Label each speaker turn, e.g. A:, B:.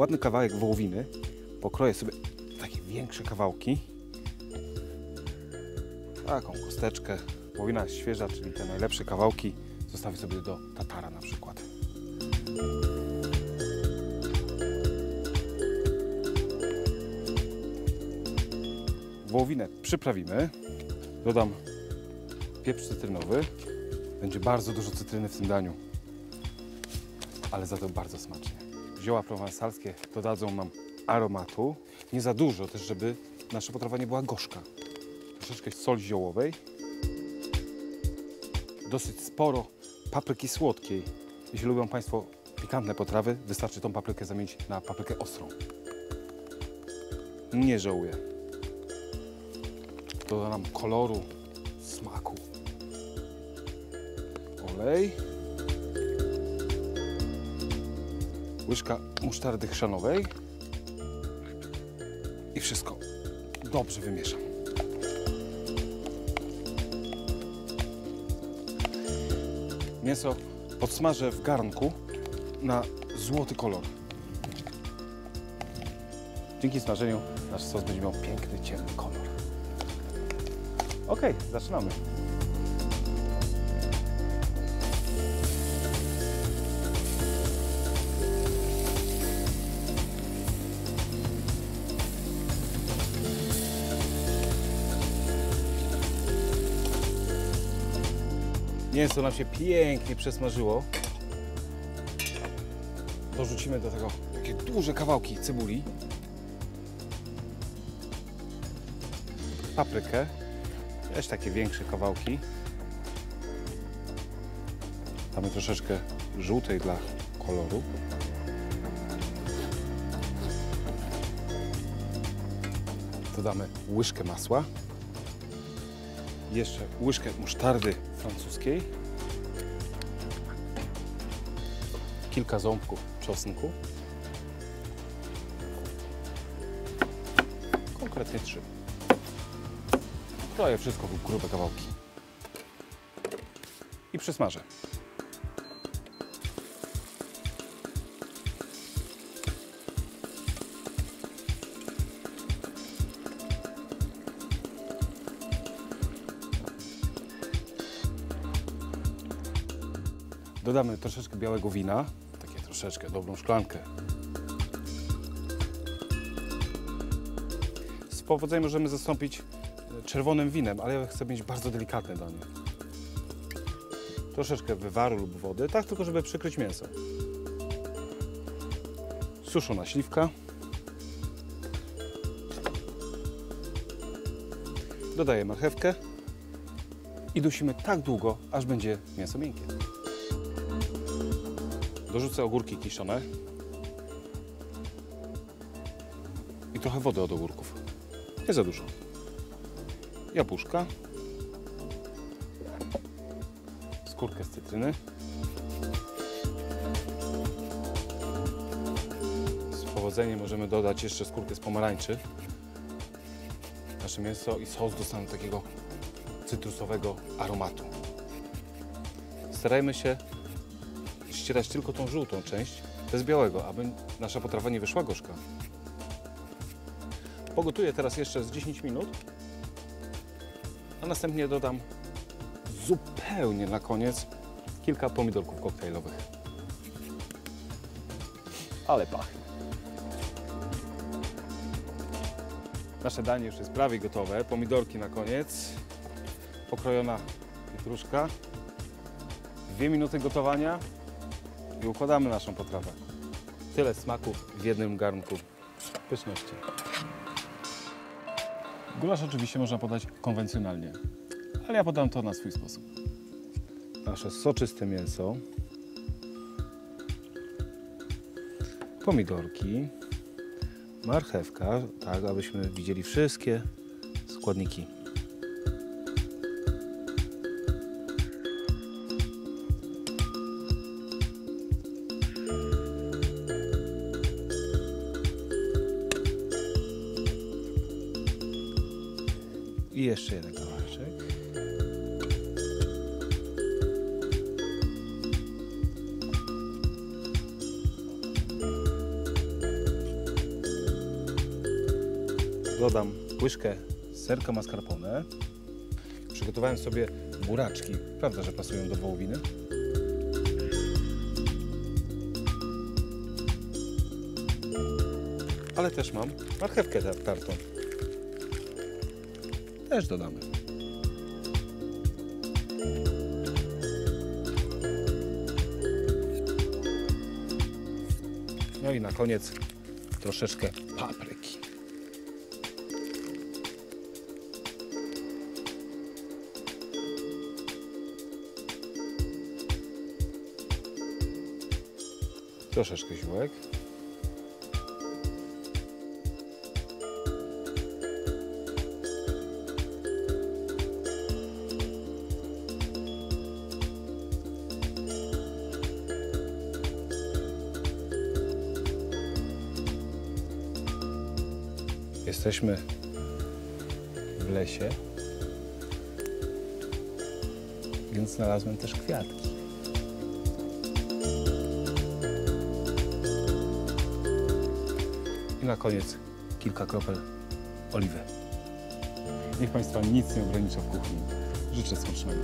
A: ładny kawałek wołowiny, pokroję sobie takie większe kawałki. Taką kosteczkę. Wołowina jest świeża, czyli te najlepsze kawałki zostawię sobie do tatara na przykład. Wołowinę przyprawimy. Dodam pieprz cytrynowy. Będzie bardzo dużo cytryny w tym daniu, ale za to bardzo smacznie. Zioła prowansalskie dodadzą nam aromatu. Nie za dużo też, żeby nasza potrawa nie była gorzka. Troszeczkę soli ziołowej. Dosyć sporo papryki słodkiej. Jeśli lubią Państwo pikantne potrawy, wystarczy tą paprykę zamienić na paprykę ostrą. Nie żałuję. Doda nam koloru, smaku. Olej. Łyżka musztardy chrzanowej. I wszystko dobrze wymieszam. Mięso podsmażę w garnku na złoty kolor. Dzięki smażeniu nasz sos będzie miał piękny, ciemny kolor. Ok, zaczynamy. Mięso nam się pięknie przesmażyło. Dorzucimy do tego takie duże kawałki cebuli. Paprykę. Też takie większe kawałki. Damy troszeczkę żółtej dla koloru. Dodamy łyżkę masła. Jeszcze łyżkę musztardy francuskiej. Kilka ząbków czosnku. Konkretnie trzy. Kroję wszystko w grube kawałki. I przysmażę. Dodamy troszeczkę białego wina, takie troszeczkę, dobrą szklankę. Z powodzeniem możemy zastąpić e, czerwonym winem, ale ja chcę mieć bardzo delikatne danie. Troszeczkę wywaru lub wody, tak tylko żeby przykryć mięso. Suszona śliwka. Dodaję marchewkę i dusimy tak długo, aż będzie mięso miękkie. Dorzucę ogórki kiszone i trochę wody od ogórków. Nie za dużo. Jabłuszka, skórkę z cytryny, z powodzeniem możemy dodać jeszcze skórkę z pomarańczy. Nasze mięso i sos dostaną takiego cytrusowego aromatu. Starajmy się ścierać tylko tą żółtą część bez białego, aby nasza potrawa nie wyszła gorzka. Pogotuję teraz jeszcze z 10 minut, a następnie dodam zupełnie na koniec kilka pomidorków koktajlowych. Ale pachnie. Nasze danie już jest prawie gotowe. Pomidorki na koniec. Pokrojona pietruszka. Dwie minuty gotowania i układamy naszą potrawę. Tyle smaków w jednym garnku pyszności. Gulasz oczywiście można podać konwencjonalnie, ale ja podam to na swój sposób. Nasze soczyste mięso, pomidorki, marchewka, tak abyśmy widzieli wszystkie składniki. I jeszcze jeden kawałeczek. Dodam łyżkę serka mascarpone. Przygotowałem sobie buraczki. Prawda, że pasują do wołowiny? Ale też mam marchewkę tartą. Też dodamy. No i na koniec troszeczkę papryki. Troszeczkę ziółek. Jesteśmy w lesie, więc znalazłem też kwiatki. I na koniec kilka kropel oliwy. Niech Państwa nic nie ogranicza w kuchni. Życzę smacznego.